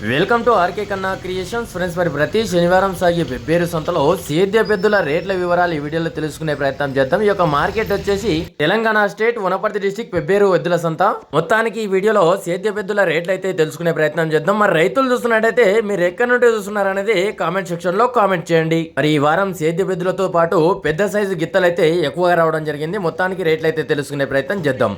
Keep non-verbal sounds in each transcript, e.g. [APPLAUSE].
Welcome to RK Kanna creations friends మరి ప్రతి శనివారం సాగే వెబ్బేరు సంతలో సేద్య పెద్దుల రేట్ల వివరాలు ఈ వీడియోలో తెలుసుకునే ప్రయత్నం చేద్దాం. ఈ యొక్క మార్కెట్ వచ్చేసి తెలంగాణ స్టేట్ వనపర్తి డిస్టిక్ వెబ్బేరు ఎద్దుల సంత. మొత్తానికి ఈ వీడియోలో సేద్య పెద్దుల రేట్లు అయితే తెలుసుకునే ప్రయత్నం చేద్దాం. మరి రైతులు చూస్తున్నట్టయితే మీరు ఎక్కడి నుండి చూస్తున్నారు అనేది కామెంట్ సెక్షన్లో కామెంట్ చేయండి. మరి ఈ వారం సేద్య పెద్దులతో పాటు పెద్ద సైజు గిత్తలు అయితే ఎక్కువగా రావడం జరిగింది. మొత్తానికి రేట్లు అయితే తెలుసుకునే ప్రయత్నం చేద్దాం.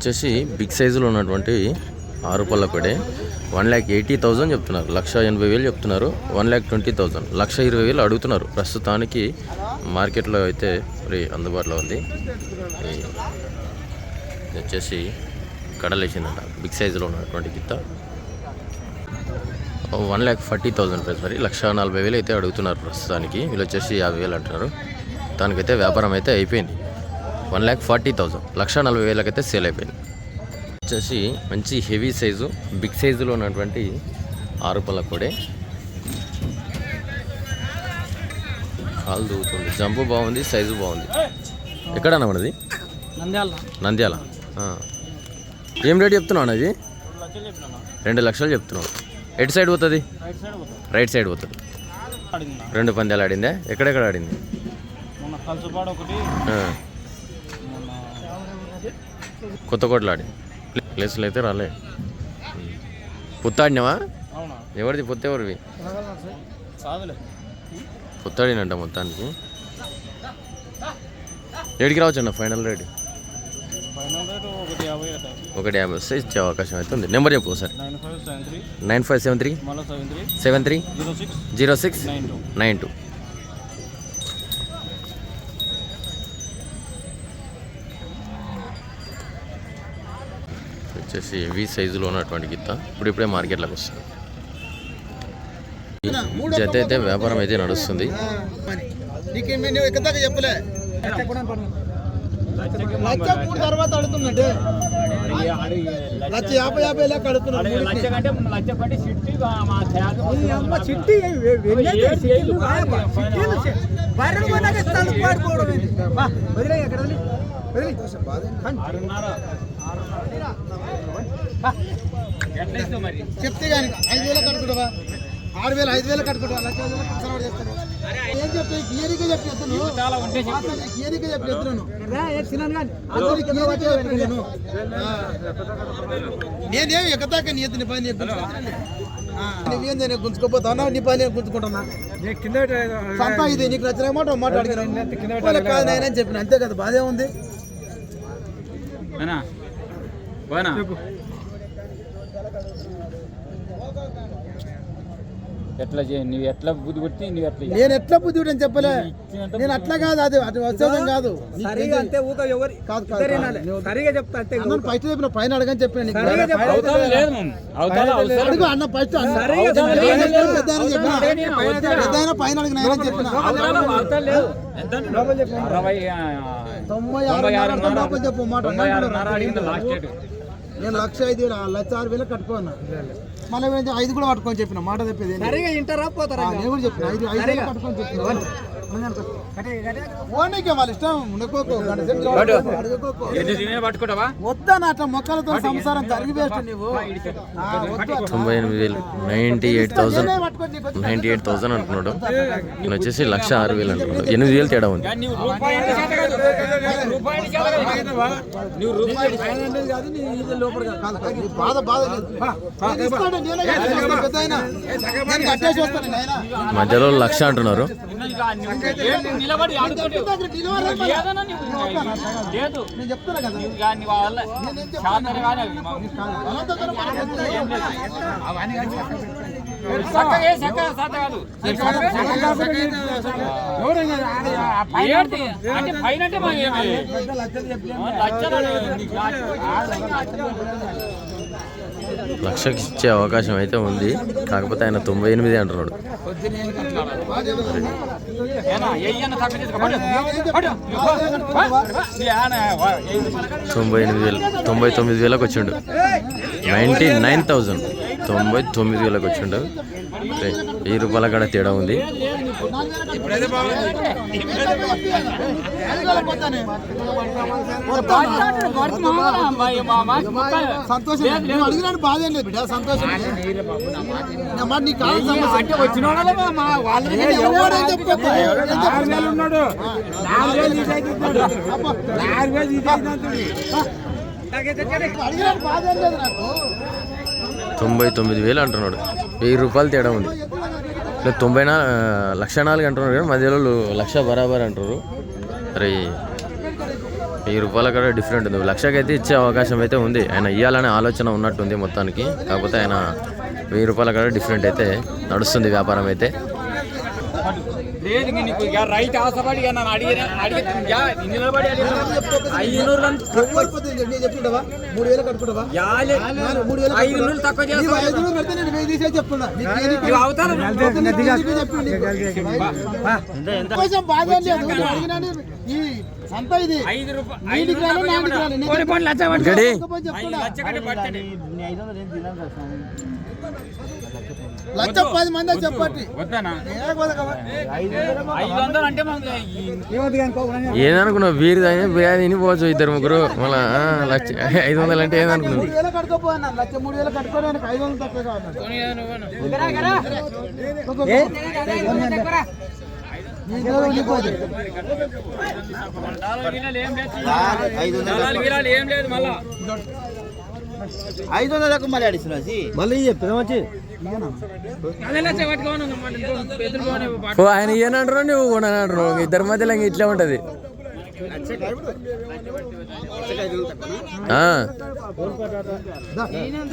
వచ్చేసి బిగ్ సైజులో ఉన్నటువంటి ఆరు పళ్ళ కొడే వన్ ల్యాక్ ఎయిటీ థౌజండ్ చెప్తున్నారు. లక్ష ఎనభై వేలు చెప్తున్నారు. One lakh twenty thousand. లక్ష ఇరవై వేలు అడుగుతున్నారు. ప్రస్తుతానికి మార్కెట్లో అయితే మరి అందుబాటులో ఉంది. వచ్చేసి కడలేసిందంట. బిగ్ సైజులో ఉన్నటువంటి గిత్త one lakh forty thousand price మరి. లక్ష నలభై వేలు అయితే అడుగుతున్నారు ప్రస్తుతానికి. వీళ్ళు వచ్చేసి యాభై వేలు అంటున్నారు. దానికైతే వ్యాపారం అయితే అయిపోయింది. One lakh forty thousand. లక్ష నలభై వేలకైతే సేల్ అయిపోయింది. వచ్చేసి మంచి హెవీ సైజు బిగ్ సైజులో ఉన్నటువంటి ఆరు పళ్ళ కొడే. కాలు దూగుతుంది జంపు బాగుంది సైజు బాగుంది. ఎక్కడన్నా మనది? నంద్యాల. నంద్యాల. ఏం రేట్ చెప్తున్నావు అది రెండు లక్షలు చెప్తున్నావు. ఎటు సైడ్ పోతుంది? రైట్ సైడ్ పోతుంది. రెండు పందాలు ఆడిందే? ఎక్కడెక్కడ ఆడింది? కొత్త కోటలు ఆడింది. ప్లేస్లు అయితే రాలే. పుత్తాడినవా? ఎవరిది? పుత్త ఎవరివి కాదులే పుత్తాడినంట మొత్తానికి. ఏడికి రావచ్చు అన్న ఫైనల్ రేట్? ఒకటి యాభై వస్తే ఇచ్చే అవకాశం అయితే ఉంది. నెంబర్ చెప్పు ఒకసారి. Nine five seven three. Seven three. Zero six. Nine two. వచ్చేసి వి సైజులో ఉన్నటువంటి గిత్త. ఇప్పుడు ఇప్పుడే మార్కెట్లోకి వస్తుంది. జత అయితే వ్యాపారం అయితే నడుస్తుంది. లక్ష యాభై యాభై లెక్క అడుగుతున్నాడు చిట్టి చెప్తే కానీ ఐదు వేలు కట్టుకుంటావా? ఆరు వేలు ఐదు వేలు కట్టుకుంటావా? లక్ష ఐదు వేలు కన్సల్ట్ చేస్తాను ఏం చెప్తే గియరిగా చెప్పి ఎత్తున్నాను గియరిగా చెప్పి. ఎత్తున్నాను అందరికి గియరిగా చెప్పి నేను ఆ. నేనేం ఎక్కదాకా నీ ఎత్తుని పని నువ్వేం నేను గుంజుకోపోతానా? నీ పని నేను గుంజుకుంటున్నా సంతా ఇది నీకు నచ్చిన మాట ఒక మాట అడిగిన. కాదు నేనేం చెప్పిన. అంతే కదా బాధే ఉంది. ఎట్లా చేయ నువ్వు ఎట్లా బుద్ధి కొట్టి నువ్వు ఎట్లా నేను ఎట్లా బుద్ధి అని చెప్పలే? నేను అట్లా కాదు అది అది వచ్చేదం కాదు. సరిగా అంతే ఊక ఎవరి కాదు. సరిగా చెప్తా అంతే అన్న ఫస్ట్ చెప్పిన పైన అడగని చెప్పిన నీకు. సరిగా చెప్పు. అవతల లేదు మామ. అవతల అవసరం అడుగు అన్న ఫస్ట్ అన్న. సరిగా పెద్ద పైన అడిగిన ఆయన చెప్పిన? అవతల అవతల లేదు. ఎంత అరవై తొంభై ఆరు చెప్పు మాట తొంభై ఆరున్నర అడిగింది లాస్ట్ డేట్. నేను లక్ష ఐదు వేలు లక్ష ఆరు వేలు కట్టుకోన్నా మళ్ళీ ఐదు కూడా పట్టుకొని చెప్పిన మాట చెప్పేది నేను కూడా చెప్పిన ఐదు ఐదు వేలు కట్టుకొని చెప్పిన. ఓనీకే వాళ్ళ ఇష్టం పట్టుకుంటావా అట్లా మొక్కలతో సంసారం నువ్వు. తొంభై ఎనిమిది వేలు ninety eight ninety eight thousand అంటున్నాడు వచ్చేసి లక్ష ఆరు వేలు అంటున్నాడు ఎనిమిది వేలు తేడా ఉంది. మధ్యలో లక్ష అంటున్నారు నిలబడి లేదు. నేను చెప్తున్నా కదా. నీ వల్ల శాతం కానీ అవి మా- బలవంతంగా మనం ఏం లేదు. చక్కగా చక్కగా శాత కాదు? అంటే పైన అంటే మాకు ఏమి? లక్షలు నీకు లక్షకి ఇచ్చే అవకాశం అయితే ఉంది. కాకపోతే ఆయన తొంభై ఎనిమిది అంటున్నాడు. తొంభై ఎనిమిది వేలు తొంభై తొమ్మిది వేలకు వచ్చిండు. నైంటీ నైన్ థౌజండ్ తొంభై తొమ్మిది వేలకు వచ్చిండు. వెయ్యి రూపాయల కాడ తేడా ఉంది. సంతోషం అడిగినాడు బాధ ఏం లేదు బిడ్డ సంతోషం అంటే వచ్చిన ఉన్నాడు తొంభై తొమ్మిది వేలు అంటున్నాడు. వెయ్యి రూపాయలు తేడా ఉంది. లేదు తొంభై నా లక్ష నాలుగు అంటున్నారు కానీ మధ్యలో లక్ష బరాబర్ అంటారు మరి వెయ్యి రూపాయల కూడా డిఫరెంట్ ఉంది. లక్షకైతే ఇచ్చే అవకాశం అయితే ఉంది. ఆయన ఇవ్వాలనే ఆలోచన ఉన్నట్టుంది మొత్తానికి. కాకపోతే ఆయన వెయ్యి రూపాయల కూడా డిఫరెంట్ అయితే నడుస్తుంది వ్యాపారం అయితే. లేదు నీకు ఇక రైట్ ఆశపడి ఇక నన్ను అడిగిన అడిగి ఇక నిలబడి అడిగిన ఐదు నూరు నేను చెప్తుండవా? మూడు వేలు కట్టుకుంటావా? యాలే. నాలుగు- మూడు వేలు ఐదు నూరు తక్కువ నీవు లక్ష పది మంది చెప్పండి. ఏదనుకున్నావు? వీరి బిర్యానీ తిని పోవచ్చు ఇద్దరు ముగ్గురు. మళ్ళా లక్ష ఐదు వందలు అంటే ఏదనుకున్నావు? ఐదు వందలు ఏం లేదు మళ్ళా. ఐదు వందలకు మళ్ళీ అడిగిన మళ్ళీ చెప్పిన వచ్చి ఆయన ఇయ్యనంటారు నువ్వు కూడా అంటారు ఇద్దరి మధ్యలో ఇంక ఇట్లా ఉంటది. ఆ.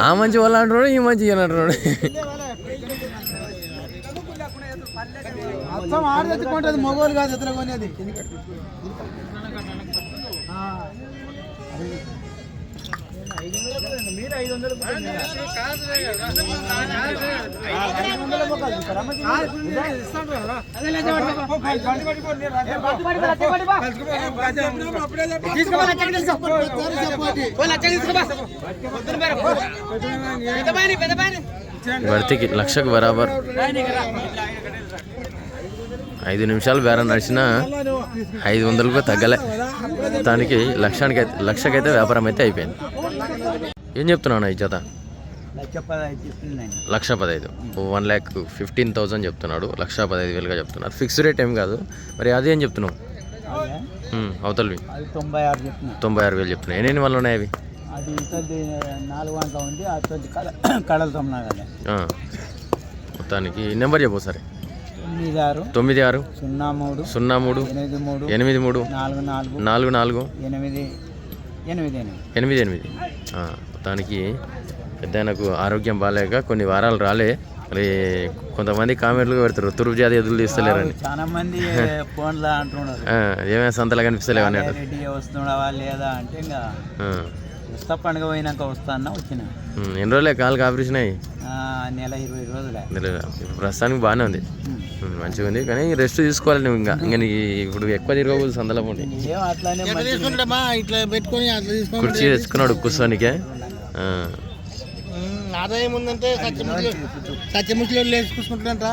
ఆ మంచి వాళ్ళు అంటున్నాడు ఈ మంచి అంటున్నాడు. అర్థం ఆడ తెచ్చుకుంటుంది మగవాళ్ళు కాదు ఎదురు కొనేది భర్తీకి లక్షకు బరాబర్. ఐదు నిమిషాలు బేరం నడిచినా ఐదు వందలకు తగ్గలే. దానికి లక్షానికి అయితే లక్షకైతే వ్యాపారం అయితే అయిపోయింది. ఏం చెప్తున్నాను ఈ జత? లక్ష పదహైదు వన్ ల్యాక్ ఫిఫ్టీన్ థౌజండ్ చెప్తున్నాడు. లక్ష పదహైదు వేలుగా చెప్తున్నారు. ఫిక్స్ రేట్ ఏం కాదు. మరి అది ఏం చెప్తున్నావు? అవతలవి. తొంభై ఆరు వేలు చెప్తున్నాయి. ఎన్ని వాళ్ళు ఉన్నాయి అవి. మొత్తానికి నెంబర్ చెప్పు సరే తొమ్మిది ఆరు తొమ్మిది ఆరు సున్నా మూడు సున్నా మూడు ఎనిమిది మూడు ఎనిమిది మూడు నాలుగు నాలుగు నాలుగు నాలుగు ఎనిమిది ఎనిమిది ఎనిమిది. ఎనిమిది ఎనిమిది. ఆ, మొత్తానికి పెద్ద ఆయనకు ఆరోగ్యం బాగాలేక కొన్ని వారాలు రాలే. మరి కొంతమంది కామెంట్లు పెడతారు తూర్పు జాతి ఎదురు తీస్తలేరని. చాలా మంది [LAUGHS] ఫోన్లో అంటున్నారు. ఏమైనా సంతలా కనిపిస్తలేవు రెడ్డి వస్తున్నావా లేదా అంటే ఇంకా వస్తా పండుగ పోయినాక వస్తా అన్న వచ్చిన. ఎన్ని రోజులే కాలుకి ఆపరేషన్ అయ్యి ఆ, నెల ఇరవై రోజులే. ఇప్పుడు ప్రస్తుతానికి బాగానే ఉంది. మంచిగా ఉంది. కానీ రెస్ట్ తీసుకోవాలి నువ్వు ఇంకా. ఇంకా నీకు ఇప్పుడు ఎక్కువ తిరగకూడదు సందల పోటీ ఏం అట్లానే మంచి- తీసుకుంటామా ఇట్లా పెట్టుకొని అట్లా తీసుకొని కుర్చీ తెచ్చుకున్నాడు కూర్చోనికే. ఆదాయం ఉందంటే సత్యముఖి సత్యముఖిలో లేచి కూర్చుంటారంట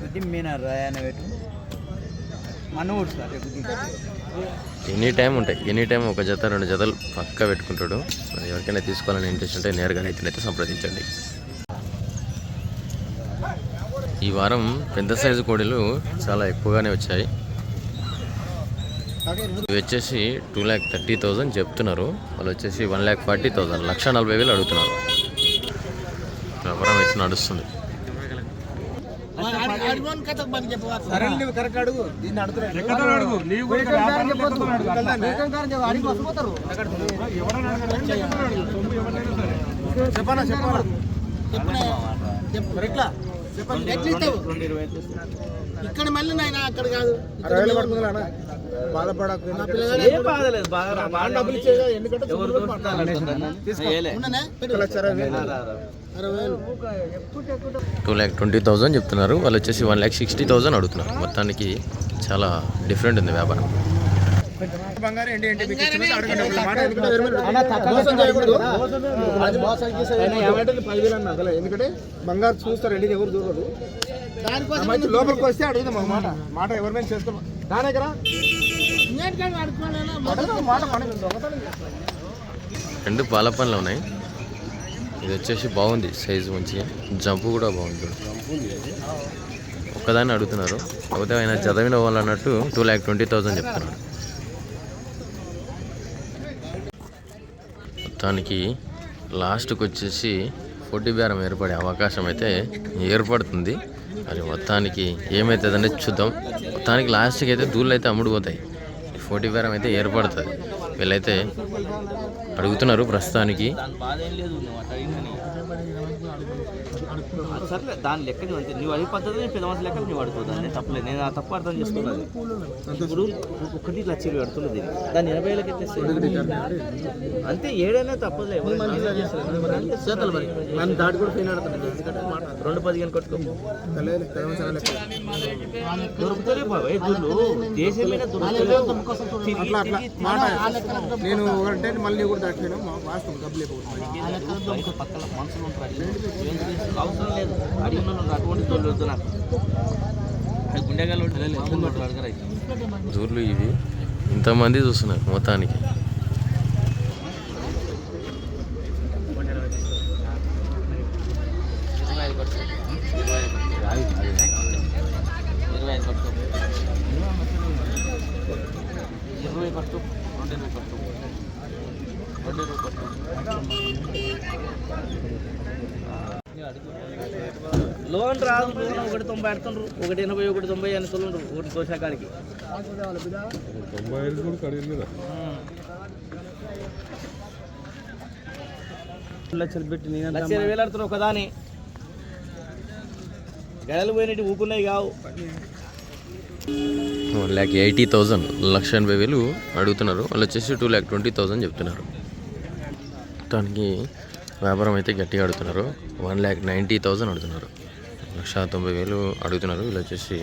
గుడ్డి మీన రాయన పెట్టు. మన గుడ్డి ఎనీ టైం ఉంటాయి. ఎనీ టైం ఒక జత రెండు జతలు పక్కా పెట్టుకుంటాడు. మరి ఎవరికైనా తీసుకోవాలని ఇంట్రెస్ట్ ఉంటే నేరుగా రైతునైతే సంప్రదించండి. ఈ వారం పెద్ద సైజు కోడిలు చాలా ఎక్కువగానే వచ్చాయి. ఇవి వచ్చేసి టూ ల్యాక్ థర్టీ థౌజండ్ చెప్తున్నారు. వాళ్ళు వచ్చేసి వన్ ల్యాక్ ఫార్టీ థౌజండ్ లక్ష నలభై వేలు అడుగుతున్నారు. వ్యాపారం అయితే నడుస్తుంది. సరే నువ్వు కరెక్ట్ అడుగు. దీన్ని అడుగుతున్నాడు. అడుగు? నీవు కూడా అడిగి. వస్తుపోతారు చెప్పనా చెప్పనా? చెప్పు ఎట్లా ఇక్కడ మళ్ళీ నాయన అక్కడ కాదు. టూ ల్యాక్ ట్వంటీ థౌజండ్ చెప్తున్నారు. వాళ్ళు వచ్చేసి వన్ ల్యాక్ సిక్స్టీ థౌజండ్ అడుగుతున్నారు. మొత్తానికి చాలా డిఫరెంట్ ఉంది వ్యాపారం. ఎందుకంటే బంగారు చూస్తారు అండి ఎవరు చూడరు. దానికోసం లోపలికి వస్తే అడుగుదాం ఒక మాట. మాట ఎవరి మీద దాని దగ్గర. రెండు పాల పనులు ఉన్నాయి. ఇది వచ్చేసి బాగుంది సైజు మంచిగా జంపు కూడా బాగుంది. ఒక్కదాన్ని అడుగుతున్నారు. కాకపోతే ఆయన చదివిన వాళ్ళు అన్నట్టు టూ ల్యాక్ ట్వంటీ థౌజండ్ చెప్తున్నాడు మొత్తానికి లాస్ట్కి వచ్చేసి పోటీ బేరం ఏర్పడే అవకాశం అయితే ఏర్పడుతుంది. మరి మొత్తానికి ఏమవుతుందనే చూద్దాం. మొత్తానికి లాస్ట్కి అయితే దూళ్ళు అయితే అమ్ముడుపోతాయి పోటీ బేరం అయితే ఏర్పడుతుంది. వీళ్ళైతే అడుగుతున్నారు ప్రస్తుతానికి దాని బాధ ఏం లేదు నువ్వు అట్లా అడిగినని. అది సర్లే దాని లెక్క నువ్వు అంతే. నువ్వు అడిగే పద్ధతి నేను పెద్ద మనిషి లెక్క నువ్వు అడుగుతుంది తప్పలేదు నేను ఆ తప్పు అర్థం చేసుకున్నది ఇప్పుడు ఒకటి లక్షలు పెడుతున్నది దాన్ని ఎనభై వేలకి ఎత్తేస్తే అంతే ఏడైనా దాటి కూడా ఫెయిల్ రెండు పదిహేను కట్టుకో. దొరుకుతలే బాబాయ్ తిరిగి మాట నేను ఒకటే మళ్ళీ కూడా దాటిపోయినా వాస్తవం డబ్బులు పక్కల మనుషులు ఉంటారు. అవసరం లేదు. అడిగిన దూర్లు ఇవి. ఇంతమంది చూస్తున్నారు మొత్తానికి. ఇరవై పట్టు రెండు ఇరవై రెండు ఇరవై లోన్ రాదు ఒకటి తొంభై ఆడుతుండ్రు ఒకటి ఎనభై ఒకటి తొంభై అని తొలండ్రు ఒకటి కోశాకాడికి లక్షలు పెట్టి లక్ష ఇరవై వేలు ఒకదాని. గడలు పోయినట్టు ఊకున్నాయి కావు. వన్ ల్యాక్ ఎయిటీ థౌజండ్ లక్ష ఎనభై వేలు అడుగుతున్నారు. వాళ్ళు వచ్చేసి టూ ల్యాక్ ట్వంటీ థౌజండ్ చెప్తున్నారు. మొత్తానికి వ్యాపారం అయితే గట్టిగా అడుగుతున్నారు వన్ ల్యాక్ నైంటీ థౌజండ్ అడుగుతున్నారు. లక్ష తొంభై వేలు అడుగుతున్నారు. వీళ్ళు వచ్చేసి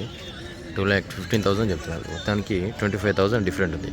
టూ ల్యాక్ ఫిఫ్టీన్ థౌజండ్ చెప్తున్నారు. మొత్తానికి ట్వంటీ ఫైవ్ థౌసండ్ డిఫరెంట్ ఉంది.